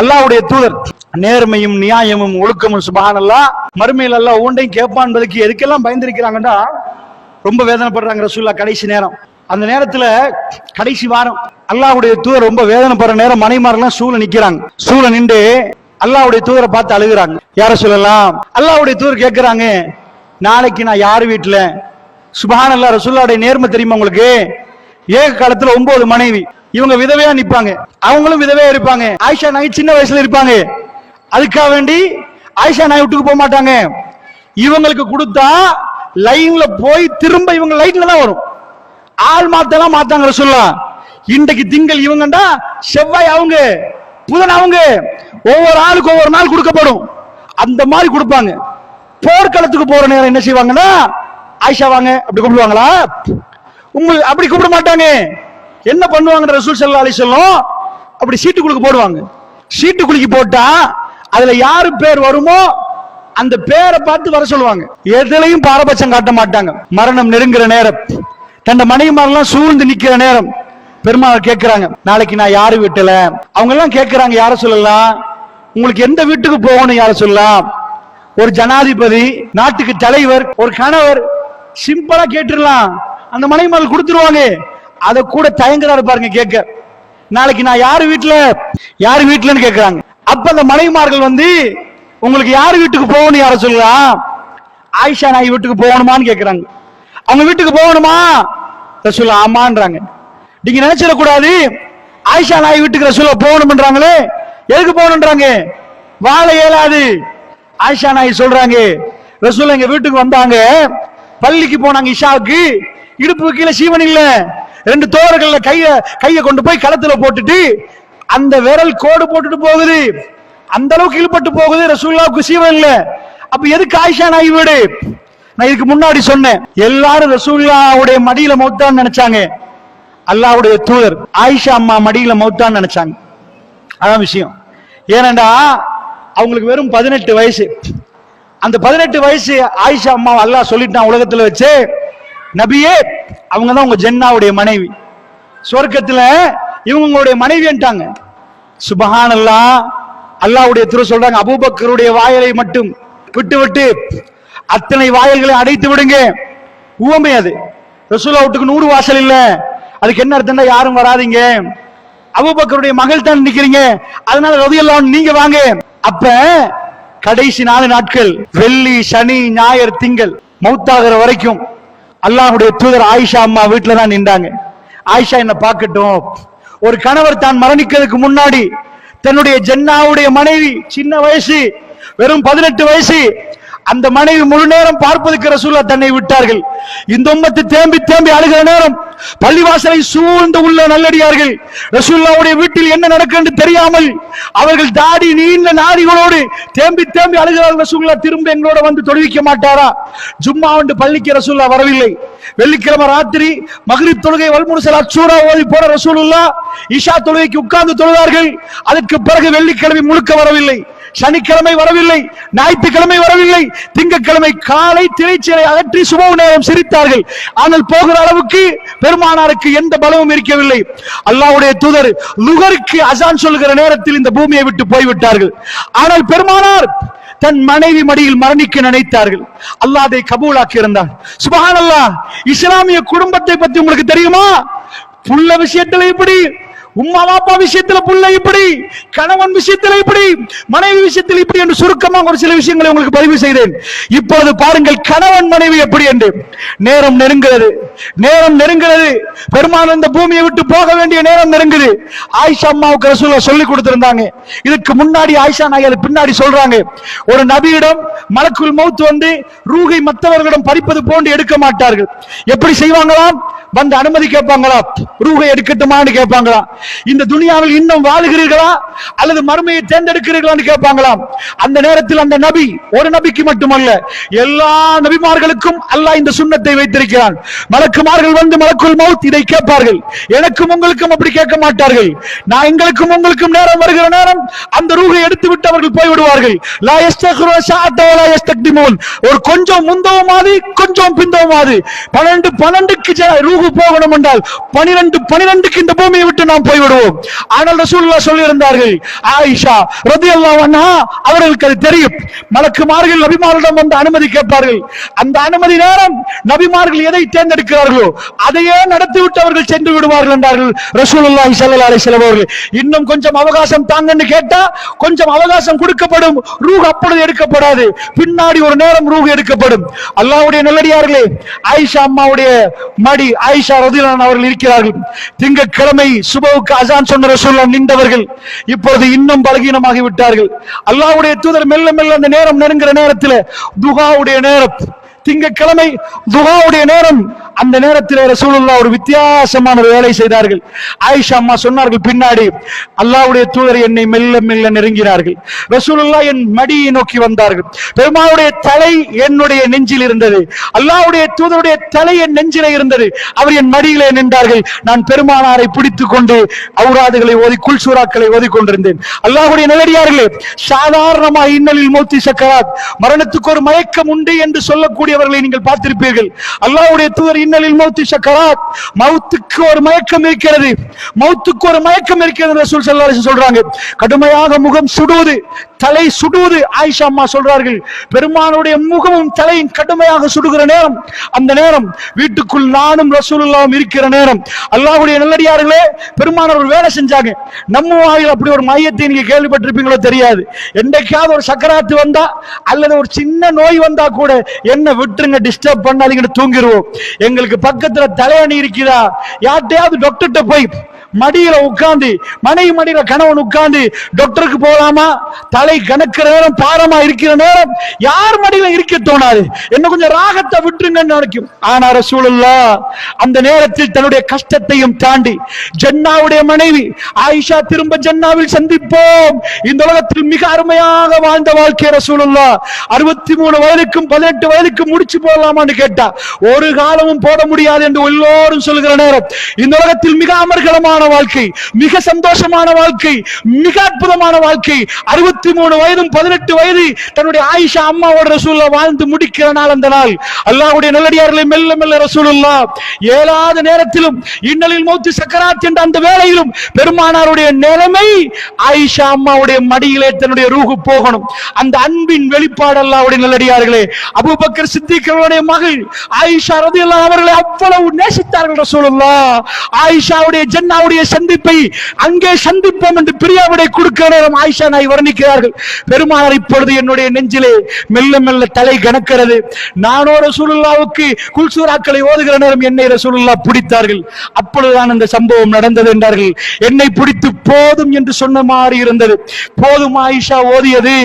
அல்லாவுடைய தூதர். நேர்மையும் நியாயமும் ஒழுக்கமும் சுபஹானல்லா. மறுமையில் அல்லாஹ் ஒன்றையும் கேட்பான்பதுக்கு எதுக்கெல்லாம் பயந்திருக்கிறாங்கன்னா ரொம்ப வேதனைப்படுறாங்க ரசூல்லா கடைசி நேரம். அந்த நேரத்துல கடைசி வாரம் அல்லாவுடைய தூதர் ரொம்ப வேதனைப்படுற நேரம் மனைமாரெல்லாம் சூழ நிக்கிறாங்க. சூழ நின்று அல்லாவுடைய தூதரை பார்த்து அழுகுறாங்க. யார சொல்லலாம் அல்லாவுடைய தூதர் கேட்கிறாங்க நாளைக்கு நான் யார் வீட்டுல சுபஹானல்லா ரசூல்லாவுடைய நேர்மை தெரியுமா உங்களுக்கு? ஏக காலத்துல ஒன்பது மனைவி. இவங்க விதவையா நிப்பாங்க. அவங்களும் விதவையா இருப்பாங்க. ஆயிஷா நாய் சின்ன வயசுல இருப்பாங்க. அதுக்காக வேண்டி ஆயிஷா நாய் விட்டுக்கு போக மாட்டாங்க. இவங்களுக்கு கொடுத்தா லைன்ல போய் திரும்ப இவங்க லைட்ல தான் வரும். ஆள் மாத்தலாம் மாத்தாங்க சொல்லலாம். இன்றைக்கு திங்கள் இவங்கண்டா செவ்வாய் அவங்க புதன் அவங்க. ஒவ்வொரு ஆளுக்கு ஒவ்வொரு நாள் கொடுக்கப்படும். அந்த மாதிரி கொடுப்பாங்க. போர்க்களத்துக்கு போற நேரம் என்ன செய்வாங்கன்னா ஆயிஷா வாங்க அப்படி கூப்பிடுவாங்களா? உங்களுக்கு அப்படி கூப்பிட மாட்டாங்க. என்ன பண்ணுவாங்க ரசூல் சல்லா அலி சொல்லும் அப்படி சீட்டு குலுக்கு போடுவாங்க. சீட்டு குலுக்கி போட்டா அதுல யாரு பேர் வருமோ அந்த பேரை பார்த்து வர சொல்லுவாங்க. எதுலையும் பாரபட்சம் காட்ட மாட்டாங்க. மரணம் நெருங்குற நேரம். தன் மனைவிமாரெல்லாம் சூழ்ந்து நிக்கிற நேரம். பெருமாள் கேட்கிறாங்க நாளைக்கு நான் யாரு வீட்டுல? அவங்க எல்லாம் கேட்கிறாங்க யார சொல்லலாம் உங்களுக்கு எந்த வீட்டுக்கு போகணும்? யார சொல்லலாம் ஒரு ஜனாதிபதி நாட்டுக்கு தலைவர் ஒரு கணவர். சிம்பிளா கேட்டுடலாம். அந்த மனைவிமார்கள் கொடுத்துருவாங்க. அதை கூட தயங்குறாரு பாருங்க கேட்க. நாளைக்கு நான் யார் வீட்டுல யார் வீட்டுலன்னு கேட்கிறாங்க. அப்ப அந்த மனைவிமார்கள் வந்து உங்களுக்கு யார் வீட்டுக்கு போகணும் யார சொல்லலாம் ஆயிஷா நாய் வீட்டுக்கு போகணுமான்னு கேட்கிறாங்க. அவங்க வீட்டுக்கு போகணுமா? ரசூல் ஆமான்றாங்க. நீங்க நினைச்சிடக்கூடாது. ஆயிஷா நாய் வீட்டுக்கு ரசூல போகணும்ன்றாங்களே. எதுக்கு போகணுன்றாங்க வாழ இயலாது ஆயிஷா நாய் சொல்றாங்க. ரசூல் எங்க வீட்டுக்கு வந்தாங்க. பள்ளிக்கு போனாங்க இஷாவுக்கு. இடுப்பு கீழே சீவன் இல்ல. ரெண்டு தோரங்கள்ல கைய கைய கொண்டு போய் களத்துல போட்டுட்டு அந்த விரல் கோடு போட்டுட்டு போகுது. அந்த அளவுக்கு இழுபட்டு போகுது. ரசூல்லாவுக்கு சீவன் இல்ல. அப்ப எதுக்கு ஆயிஷா நாய் வீடு? நான் இதுக்கு முன்னாடி சொன்னேன். எல்லாரும் ரசூல்லாவுடைய மடியில மௌத்தான்னு நினைச்சாங்க. அல்லாவுடைய தூதர் ஆயிஷா அம்மா மடியில மௌத்தான்னு நினைச்சாங்க. அதான் விஷயம். ஏனண்டா அவங்களுக்கு வெறும் பதினெட்டு வயசு. அந்த பதினெட்டு வயசு ஆயிஷா அம்மா அல்லாஹ் சொல்லிட்டான் உலகத்துல வச்சு. நபியே அவங்க தான் உங்க ஜென்னாவுடைய மனைவி. சொர்க்கத்துல இவங்க உங்களுடைய மனைவின்ட்டாங்க சுபஹான் அல்லா அல்லாவுடைய திரு சொல்றாங்க அபூபக்கருடைய வாயலை மட்டும் விட்டு விட்டு அத்தனை வாயல்களை அடைத்து விடுங்க. ஊமை அது. ரசூலா வீட்டுக்கு நூறு வாசல் இல்ல. அதுக்கு என்ன அர்த்தம்னா யாரும் வராதீங்க. அபூபக்கருடைய மகள் தான் நிக்கிறீங்க. அதனால ரதியெல்லாம் நீங்க வாங்க. அப்ப கடைசி நாலு நாட்கள் வெள்ளி சனி ஞாயிறு திங்கள் மௌத்தாகிற வரைக்கும் அல்லாஹுடைய தூதர் ஆயிஷா அம்மா வீட்டில் தான் நின்றாங்க. ஆயிஷா என்ன பார்க்கட்டும். ஒரு கணவர் தான் மரணிக்கிறதுக்கு முன்னாடி தன்னுடைய ஜென்னாவுடைய மனைவி சின்ன வயசு வெறும் பதினெட்டு வயசு அந்த மனைவி முழு நேரம் பார்ப்பதற்கு ரசூல்லா தன்னை விட்டார்கள். இந்த உம்மத்து தேம்பி தேம்பி அழுகிற நேரம் பள்ளிவாசலை சூழ்ந்து உள்ள நல்லடியார்கள். ரசூல்லாவுடைய வீட்டில் என்ன நடக்கும் என்று தெரியாமல் அவர்கள் தாடி நீண்ட நாடிகளோடு தேம்பி தேம்பி அழுகிறார்கள் ரசூல்லா திரும்ப எங்களோட வந்து தொழுவிக்க மாட்டாரா? ஜும்மா வந்து பள்ளிக்கு ரசூல்லா வரவில்லை. வெள்ளிக்கிழமை ராத்திரி மகிரிப் தொழுகை வல்முரசல் அச்சூரா ஓதி போற ரசூலுல்லா இஷா தொழுகைக்கு உட்கார்ந்து தொழுதார்கள். அதற்கு பிறகு வெள்ளிக்கிழமை முழுக்க வரவில்லை. சனிக்கிழமை வரவில்லை ஞாயிற்றுக்கிழமை வரவில்லை திங்கட்கிழமை காலை திரைச்சலை அகற்றி சுப நேரம் சிரித்தார்கள். ஆனால் போகிற அளவுக்கு பெருமானாருக்கு எந்த பலமும் இருக்கவில்லை. அல்லாவுடைய தூதர் லுகருக்கு அசான் சொல்கிற நேரத்தில் இந்த பூமியை விட்டு போய்விட்டார்கள். ஆனால் பெருமானார் தன் மனைவி மடியில் மரணிக்க நினைத்தார்கள். அல்லாஹ் அதை கபூலாக்கி இருந்தார் சுபஹான் அல்லாஹ் இஸ்லாமிய குடும்பத்தை பத்தி உங்களுக்கு தெரியுமா? புள்ள விஷயத்துல இப்படி உம்மா பாப்பா விஷயத்துல புள்ள இப்படி கணவன் விஷயத்துல இப்படி மனைவி விஷயத்தில் இப்படி என்று சுருக்கமாக ஒரு சில விஷயங்களை உங்களுக்கு பதிவு செய்தேன். இப்பொழுது பாருங்கள் கணவன் மனைவி எப்படி என்று. நேரம் நெருங்கிறது நேரம் நெருங்கிறது பெருமான் இந்த பூமியை விட்டு போக வேண்டிய நேரம் நெருங்குது. ஆயிஷா அம்மாவுக்கு ரசூலா சொல்லி கொடுத்திருந்தாங்க. இதுக்கு முன்னாடி ஆயிஷா நாயர் பின்னாடி சொல்றாங்க. ஒரு நபியிடம் மலக்குள் மௌத் வந்து ரூகை மற்றவர்களிடம் பறிப்பது போன்று எடுக்க மாட்டார்கள். எப்படி செய்வாங்களாம்? வந்து அனுமதி கேட்பாங்களா? ரூகை எடுக்கட்டுமான்னு கேட்பாங்களா? இந்த துனியாவில் இன்னும் வாழுகிறீர்களா? அல்லது மறுமையை தேர்ந்தெடுக்கிறீர்களான்னு கேட்பாங்களாம் அந்த நேரத்தில் அந்த நபி ஒரு நபிக்கு மட்டுமல்ல எல்லா நபிமார்களுக்கும் அல்லாஹ் இந்த சுண்ணத்தை வைத்திருக்கிறான். மலக்குமார்கள் வந்து மலக்குள் மவுத் இதை கேட்பார்கள். எனக்கும் உங்களுக்கும் அப்படி கேட்க மாட்டார்கள். நான் எங்களுக்கும் உங்களுக்கும் நேரம் வருகிற நேரம் அந்த ரூகை எடுத்து விட்டு அவர்கள் போய் விடுவார்கள் ஒரு கொஞ்சம் முந்தவும் கொஞ்சம் பிந்தவும் பன்னெண்டு பன்னெண்டுக்கு ரூஹு போகணும் என்றால் பனிரெண்டு பனிரெண்டுக்கு இந்த பூமியை விட்டு நாம் போய்விடுவோம். ஆனால் ரசூலுல்லாஹ் சொல்லியிருந்தார்கள் ஆயிஷா ரதி அல்லாவண்ணா அவர்களுக்கு அது தெரியும். மலக்குமார்கள் நபிமாரிடம் வந்து அனுமதி கேட்பார்கள். அந்த அனுமதி நேரம் நபிமார்கள் எதை தேர்ந்தெடுக்கிறார்களோ அதையே நடத்திவிட்டு அவர்கள் சென்று விடுவார்கள் என்றார்கள் ரசூலுல்லாஹி ஸல்லல்லாஹு அலைஹி வஸல்லம் அவர்கள். இன்னும் கொஞ்சம் அவகாசம் தாங்கன்னு கேட்டா கொஞ்சம் அவகாசம் கொடுக்கப்படும். ரூஹ் அப்பொழுது எடுக்கப்படாது. பின்னாடி ஒரு நேரம் ரூஹ் எடுக்கப்படும். அல்லாஹ்வுடைய நல்லடியார்களே ஆயிஷா அம்மாவுடைய மடி ஆயிஷா ரதிலான் அவர்கள் இருக்கிறார்கள். திங்கட்கிழமை சுபவுக்கு அசான் சொன்ன ரசூல்லா நின்றவர்கள் இப்பொழுது இன்னும் பலகீனமாகி விட்டார்கள் அல்லாவுடைய தூதர் மெல்ல மெல்ல அந்த நேரம் நெருங்குற நேரத்தில் துகாவுடைய நேரம். திங்கக்கிழமை துகாவுடைய நேரம். அந்த நேரத்தில் ரசூலுல்லா ஒரு வித்தியாசமான ஒரு வேலை செய்தார்கள். ஆயிஷா அம்மா சொன்னார்கள் பின்னாடி அல்லாவுடைய தூதர் என்னை மெல்ல மெல்ல நெருங்கினார்கள் ரசூலுல்லா என் மடியை நோக்கி வந்தார்கள். பெருமாளுடைய தலை என்னுடைய நெஞ்சில் இருந்தது. அல்லாவுடைய தூதருடைய தலை என் நெஞ்சில இருந்தது. அவர் என் மடியிலே நின்றார்கள். நான் பெருமானாரை பிடித்துக் கொண்டு அவுராதுகளை ஓதி குல்சூராக்களை ஓதி கொண்டிருந்தேன் அல்லாஹ்வுடைய நிலடியார்களே சாதாரணமாக இன்னலில் மூத்தி சக்கராத். மரணத்துக்கு ஒரு மயக்கம் உண்டு என்று சொல்லக்கூடிய கூடியவர்களை நீங்கள் பார்த்திருப்பீர்கள். அல்லாவுடைய தூதர் இன்னலில் மௌத்து சக்கராத் மௌத்துக்கு ஒரு மயக்கம் இருக்கிறது. மௌத்துக்கு ஒரு மயக்கம் இருக்கிறது ரசூல் சொல்றாங்க. கடுமையாக முகம் சுடுவது தலை சுடுவது ஆயிஷா அம்மா சொல்றார்கள். பெருமானுடைய முகமும் தலையும் கடுமையாக சுடுகிற நேரம் அந்த நேரம் வீட்டுக்குள் நானும் ரசூலுல்லாவும் இருக்கிற நேரம். அல்லாஹுடைய நல்லடியார்களே பெருமானவர் வேலை செஞ்சாங்க. நம்ம வாயில் அப்படி ஒரு மையத்தை நீங்க கேள்விப்பட்டிருப்பீங்களோ தெரியாது. என்றைக்காவது ஒரு சக்கராத்து வந்தா அல்லது ஒரு சின்ன நோய் வந்தா கூட என்ன விட்டுருங்க டிஸ்டர்ப் பண்ணாதீங்கன்னு தூங்கிடுவோம் எங்களுக்கு பக்கத்துல தலையணி இருக்குதா? யார்கிட்டயாவது டாக்டர்கிட்ட போய் மடியில உட்கார்ந்து மனைவி மடியில கணவன் உட்காந்து டாக்டருக்கு போகலாமா தலை கணக்கிற நேரம் பாரமா இருக்கிற நேரம் யார் மடியில இருக்க தோணாது? என்ன கொஞ்சம் ராகத்தை விட்டுருங்க நினைக்கும். ஆனா ரசூலுல்லா அந்த நேரத்தில் தன்னுடைய கஷ்டத்தையும் தாண்டி ஜன்னாவுடைய மனைவி ஆயிஷா திரும்ப ஜன்னாவில் சந்திப்போம். இந்த உலகத்தில் மிக அருமையாக வாழ்ந்த வாழ்க்கை ரசூலுல்லா. அறுபத்தி மூணு வயதுக்கும் பதினெட்டு வயதுக்கும் முடிச்சு போடலாமான்னு கேட்டா ஒரு காலமும் போட முடியாது என்று எல்லோரும் சொல்லுகிற நேரம். இந்த உலகத்தில் மிக அமர்கலமான வாழ்க்கை மிக சந்தோஷமான வாழ்க்கை மிக அற்புதமான வாழ்க்கை. அறுபத்தி மூணு வயதும் பதினெட்டு வயது தன்னுடைய ஆயிஷா அம்மாவோட ரசூல்லா வாழ்ந்து முடிக்கிற நாள் அந்த நாள். அல்லாவுடைய நல்லடியார்களை மெல்ல மெல்ல ரசூலுல்லா. ஏழாத நேரத்திலும் இன்னலில் மௌத்து சக்கராத் என்ற அந்த வேளையிலும் பெருமானாருடைய நிலைமை ஆயிஷா அம்மாவுடைய மடியிலே தன்னுடைய ரூகு போகணும். அந்த அன்பின் வெளிப்பாடு அல்லாவுடைய நல்லடியார்களே. அபுபக்கர் சித்திகளுடைய மகள் ஆயிஷா ரதியல்லாஹு அவர்களை அவ்வளவு நேசித்தார்கள் ரசூலுல்லா. ஆயிஷாவுடைய ஜன்னாவுடைய அல்லாவுடைய சந்திப்பை அங்கே சந்திப்போம் என்று பிரியாவிடை கொடுக்கிற நேரம் ஆயிஷா நாய் வர்ணிக்கிறார்கள். பெருமானார் இப்பொழுது என்னுடைய நெஞ்சிலே மெல்ல மெல்ல தலை கணக்கிறது நானோ ரசூலுல்லாவுக்கு குல்சூராக்களை ஓதுகிற நேரம் என்னை ரசூலுல்லா பிடித்தார்கள். அப்பொழுதுதான் அந்த சம்பவம் நடந்தது என்றார்கள். என்னை பிடித்து போதும் என்று சொன்ன மாதிரி இருந்தது. போதும் ஆயிஷா ஓதியது.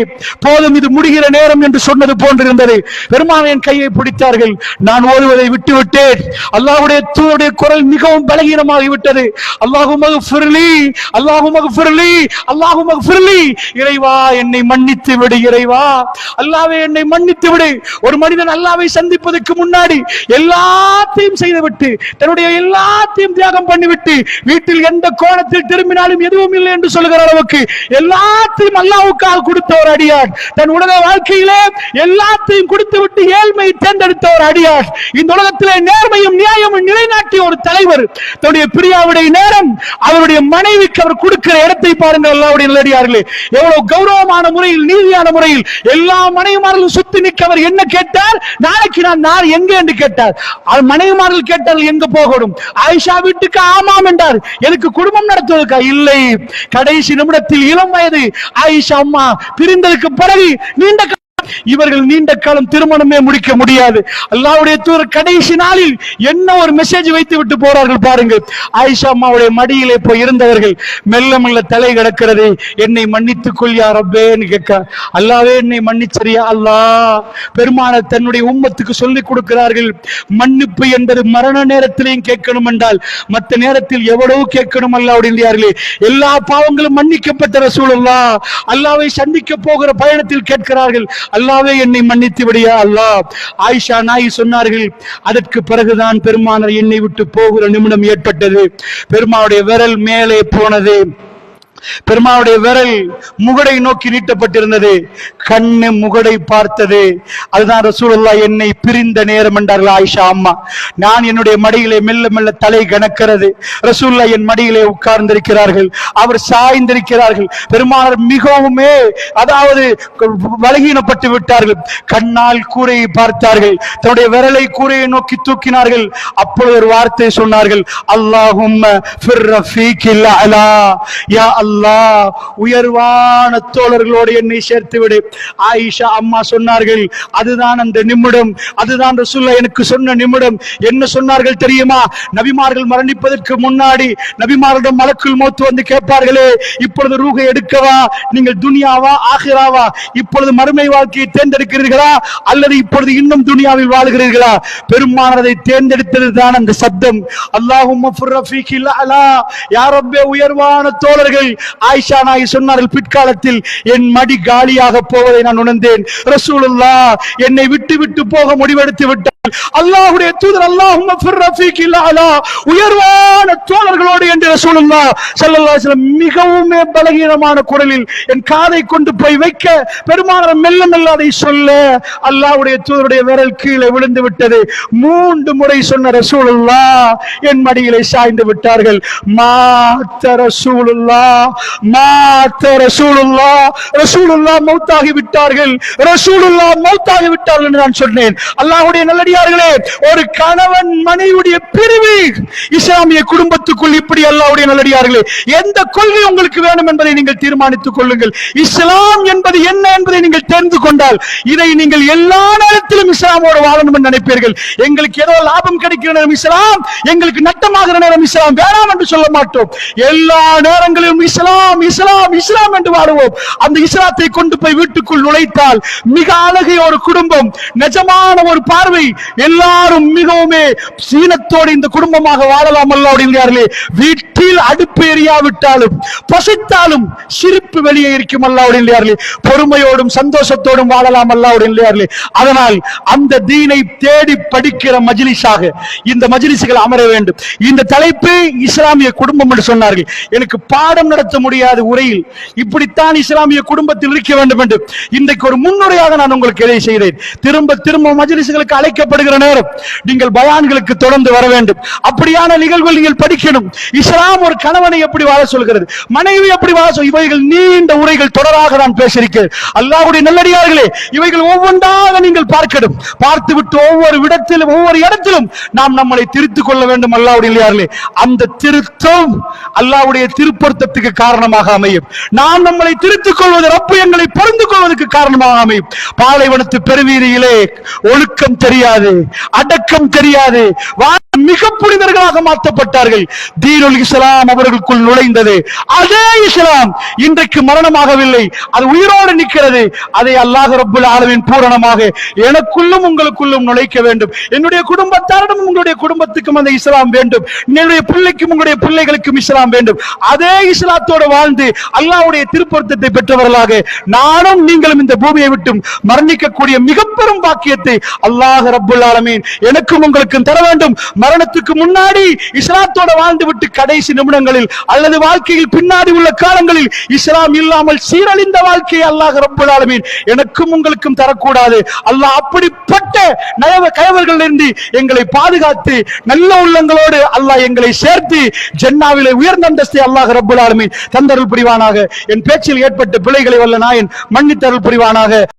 போதும் இது முடிகிற நேரம் என்று சொன்னது போன்றிருந்தது. பெருமான் என் கையை பிடித்தார்கள். நான் ஓதுவதை விட்டுவிட்டேன். அல்லாவுடைய அல்லாஹ்வுடைய தூருடைய குரல் மிகவும் பலகீனமாகிவிட்டது. விட்டது அல்லாஹு மகஃபிர்லி அல்லாஹு மகஃபிர்லி அல்லாஹு மகஃபிர்லி இறைவா என்னை மன்னித்து விடு இறைவா. அல்லாவே என்னை மன்னித்து விடு. ஒரு மனிதன் அல்லாவை சந்திப்பதற்கு முன்னாடி எல்லாத்தையும் செய்துவிட்டு தன்னுடைய எல்லாத்தையும் தியாகம் பண்ணிவிட்டு வீட்டில் எந்த கோணத்தில் திரும்பினாலும் எதுவும் இல்லை என்று சொல்லுகிற அளவுக்கு எல்லாத்தையும் அல்லாவுக்காக கொடுத்த ஒரு அடியார். தன் உலக வாழ்க்கையிலே எல்லாத்தையும் கொடுத்து விட்டு ஏழ்மை தேர்ந்தெடுத்த ஒரு அடியார். இந்த உலகத்திலே நேர்மையும் நியாயமும் நிலைநாட்டிய ஒரு தலைவர். தன்னுடைய பிரியாவுடைய நேரம் அவருடைய மனைவிக்கு அவர் கொடுக்கிற இடத்தை பாருங்கள் அல்லாவுடைய நல்லடியார்களே. எவ்வளவு கௌரவமான முறையில் நீதியான முறையில் எல்லா மனைவிமார்களும் சுத்தி நிற்க அவர் என்ன கேட்டார்? நாளைக்கு நான் நான் எங்க என்று கேட்டார். அவர் மனைவிமார்கள் கேட்டார்கள் எங்க போகணும்? ஆயிஷா வீட்டுக்கு ஆமாம் என்றார். எனக்கு குடும்பம் நடத்துவதற்கா? இல்லை. கடைசி நிமிடத்தில் இளம் வயது ஆயிஷா அம்மா பிரிந்ததுக்கு பிறகு நீண்ட இவர்கள் நீண்ட காலம் திருமணமே முடிக்க முடியாது. அல்லாவுடைய தூதர் கடைசி நாளில் என்ன ஒரு மெசேஜ் வைத்து விட்டு போறார்கள் பாருங்கள். ஆயிஷா அம்மாவுடைய மடியிலே போய் இருந்தவர்கள் மெல்ல மெல்ல தலை கிடக்கிறது. என்னை மன்னித்துக் கொள் ரப்பேன்னு கேட்க அல்லாவே என்னை மன்னிச்சரியா அல்லா. பெருமான தன்னுடைய உம்மத்துக்கு சொல்லிக் கொடுக்கிறார்கள் மன்னிப்பு என்பது மரண நேரத்திலையும் கேட்கணும் என்றால் மற்ற நேரத்தில் எவ்வளவு கேட்கணும் அல்லாவுடையார்களே எல்லா பாவங்களும் மன்னிக்கப்பட்ட ரசூலுல்லா அல்லாவை சந்திக்க போகிற பயணத்தில் கேட்கிறார்கள் அல்லாவே என்னை மன்னித்து விடியா அல்லாஹ். ஆயிஷா நாய் சொன்னார்கள் அதற்கு பிறகுதான் பெருமானர் என்னை விட்டு போகிற நிமிடம் ஏற்பட்டது. பெருமானுடைய விரல் மேலே போனது. பெருமாவுடைய விரல் முகடை நோக்கி நீட்டப்பட்டிருந்தது. கண்ணு முகடை பார்த்தது. அதுதான் ரசூலுல்லாஹ் என்னை பிரிந்த நேரம் என்றார்கள் ஆயிஷா அம்மா. நான் என்னுடைய மடியிலே மெல்ல மெல்ல தலை கணக்கிறது ரசூல்லா என் மடியிலே உட்கார்ந்திருக்கிறார்கள். அவர் சாய்ந்திருக்கிறார்கள். பெருமானார் மிகவுமே அதாவது வலகீனப்பட்டு விட்டார்கள். கண்ணால் கூரையை பார்த்தார்கள். தன்னுடைய விரலை கூரையை நோக்கி தூக்கினார்கள். அப்பொழுது ஒரு வார்த்தை சொன்னார்கள். அல்லாஹும் யா அல்லா அல்லா உயர்வான தோழர்களோடு என்னை சேர்த்து விடு ஆயிஷா அம்மா சொன்னார்கள் அதுதான் அந்த நிமிடம் அதுதான் ரசுல்லா எனக்கு சொன்ன நிமிடம். என்ன சொன்னார்கள் தெரியுமா? நபிமார்கள் மரணிப்பதற்கு முன்னாடி நபிமார்களிடம் மலக்குள் மோத்து வந்து கேட்பார்களே இப்பொழுது ரூகை எடுக்கவா நீங்கள் துனியாவா ஆகிராவா? இப்பொழுது மறுமை வாழ்க்கையை தேர்ந்தெடுக்கிறீர்களா? அல்லது இப்பொழுது இன்னும் துனியாவில் வாழ்கிறீர்களா? பெருமானதை தேர்ந்தெடுத்தது தான் அந்த சப்தம். அல்லாஹும் யாரப்பே உயர்வான தோழர்கள் ஆயிஷா நாய் சொன்னார்கள் பிற்காலத்தில் என் மடி காலியாக போவதை நான் உணர்ந்தேன். ரசூலுல்லா என்னை விட்டு விட்டு போக முடிவெடுத்து விட்டார் அல்லாஹுடைய தூதர் அல்லாஹும் உயர்வான தோழர்களோடு என்று ரசூலுல்லா சல்லல்லா மிகவும் பலகீனமான குரலில் என் காதை கொண்டு போய் வைக்க பெருமானம் மெல்ல மெல்ல அதை சொல்ல அல்லாஹுடைய தூதருடைய விரல் கீழே விழுந்து விட்டது. மூன்று முறை சொன்ன ரசூலுல்லா என் மடியிலே சாய்ந்து விட்டார்கள். மாத்த ரசூலுல்லா மாத்த ரசூலுல்லா ரசூலுல்லா மௌத்தாகி விட்டார்கள். ரசூலுல்லா மௌத்தாகி விட்டார்கள் என்று நான் சொன்னேன். அல்லாஹ்வுடைய நல்லடியார்களே ஒரு கணவன் மனைவியுடைய பிரிவு இஸ்லாமிய குடும்பத்துக்குள் இப்படி அல்லாஹ்வுடைய நல்லடியார்களே எந்த கொள்கை உங்களுக்கு வேணும் என்பதை நீங்கள் தீர்மானித்துக் கொள்ளுங்கள். இஸ்லாம் என்பது என்ன என்பதை நீங்கள் தெரிந்து கொண்டால் இதை நீங்கள் எல்லா நேரத்திலும் இஸ்லாமோடு வாழணும் என்று நினைப்பீர்கள். எங்களுக்கு ஏதோ லாபம் கிடைக்கிற நேரம் இஸ்லாம் எங்களுக்கு நட்டமாகிற நேரம் இஸ்லாம் வேணாம் என்று சொல்ல மாட்டோம். எல்லா நேரங்களிலும் இஸ்லாம் இஸ்லாம் இஸ்லாம் என்று வாழுவோம் அந்த இஸ்லாத்தை கொண்டு போய் வீட்டுக்குள் நுழைத்தால் மிக அழகிய ஒரு குடும்பம் நிஜமான ஒரு பார்வை. எல்லாரும் மிகவுமே சீனத்தோடு இந்த குடும்பமாக வாழலாம் அல்ல அப்படிங்கிறார்களே. வீட்டில் அடுப்பு எரியாவிட்டாலும் பசித்தாலும் சிரிப்பு வெளியே இருக்கும் அல்ல அப்படிங்கிறார்களே. பொறுமையோடும் சந்தோஷத்தோடும் வாழலாம் அல்ல அப்படிங்கிறார்களே. அதனால் அந்த தீனை தேடி படிக்கிற மஜ்லிஸாக இந்த மஜிலிசுகள் அமர வேண்டும். இந்த தலைப்பு இஸ்லாமிய குடும்பம் என்று சொன்னார்கள். எனக்கு பாடம் நட நடத்த முடியாத உரையில் இப்படித்தான் இஸ்லாமிய குடும்பத்தில் இருக்க வேண்டும் என்று இன்றைக்கு ஒரு முன்னுரையாக நான் உங்களுக்கு இதை செய்தேன் திரும்ப திரும்ப மஜ்லிஸ்களுக்கு அழைக்கப்படுகிற நேரம் நீங்கள் பயான்களுக்கு தொடர்ந்து வர வேண்டும். அப்படியான நிகழ்வுகள் நீங்கள் படிக்கணும். இஸ்லாம் ஒரு கணவனை எப்படி வாழ சொல்கிறது? மனைவி எப்படி வாழ சொல்? இவைகள் நீண்ட உரைகள் தொடராக நான் பேசியிருக்கிறேன். அல்லாவுடைய நல்லடியார்களே இவைகள் ஒவ்வொன்றாக நீங்கள் பார்க்கணும். பார்த்து விட்டு ஒவ்வொரு இடத்திலும் ஒவ்வொரு இடத்திலும் நாம் நம்மளை திருத்திக் கொள்ள வேண்டும் அல்லாவுடைய அந்த திருத்தம் அல்லாவுடைய திருப்பொருத்தத்துக்கு காரணமாக அமையும். நாம் நம்மளை திருத்திக் கொள்வது ரப்பு எங்களை பொருந்து கொள்வதற்கு காரணமாக அமையும். பாலைவனத்து பெருவீதியிலே ஒழுக்கம் தெரியாது அடக்கம் தெரியாது. மிக புனிதர்களாக மாற்றப்பட்டார்கள். தீனுல் இஸ்லாம் அவர்களுக்குள் நுழைந்தது. அதே இஸ்லாம் இன்றைக்கு மரணமாகவில்லை. அது உயிரோடு நிற்கிறது. அதை அல்லாஹ் ரபுல் ஆலமீன் பூரணமாக எனக்குள்ளும் உங்களுக்குள்ளும் நுழைக்க வேண்டும். என்னுடைய குடும்பத்தாரிடம் உங்களுடைய குடும்பத்துக்கும் அந்த இஸ்லாம் வேண்டும். என்னுடைய பிள்ளைக்கும் உங்களுடைய பிள்ளைகளுக்கும் இஸ்லாம் வேண்டும். அதே இஸ்லாம் இஸ்லாத்தோடு வாழ்ந்து அல்லாவுடைய திருப்பொருத்தத்தை பெற்றவர்களாக நானும் நீங்களும் இந்த பூமியை விட்டும் மரணிக்கக்கூடிய மிக பெரும் பாக்கியத்தை அல்லாஹ் ரப்புல் ஆலமீன் எனக்கும் உங்களுக்கும் தர வேண்டும். மரணத்துக்கு முன்னாடி இஸ்லாத்தோட வாழ்ந்து விட்டு கடைசி நிமிடங்களில் அல்லது வாழ்க்கையில் பின்னாடி உள்ள காலங்களில் இஸ்லாம் இல்லாமல் சீரழிந்த வாழ்க்கையை அல்லாஹ் ரப்புல் ஆலமீன் எனக்கும் உங்களுக்கும் தரக்கூடாது. அல்லாஹ் அப்படிப்பட்ட நயவ கயவர்களிலிருந்து எங்களை பாதுகாத்து நல்ல உள்ளங்களோடு அல்லாஹ் எங்களை சேர்த்து ஜென்னாவிலே உயர்ந்த அந்தஸ்தை அல்லாஹ் ரப்புல் ஆலமீன் தந்தருள் புரிவானாக. என் பேச்சில் ஏற்பட்ட பிழைகளை வல்ல நாயன் மன்னித்தருள் புரிவானாக.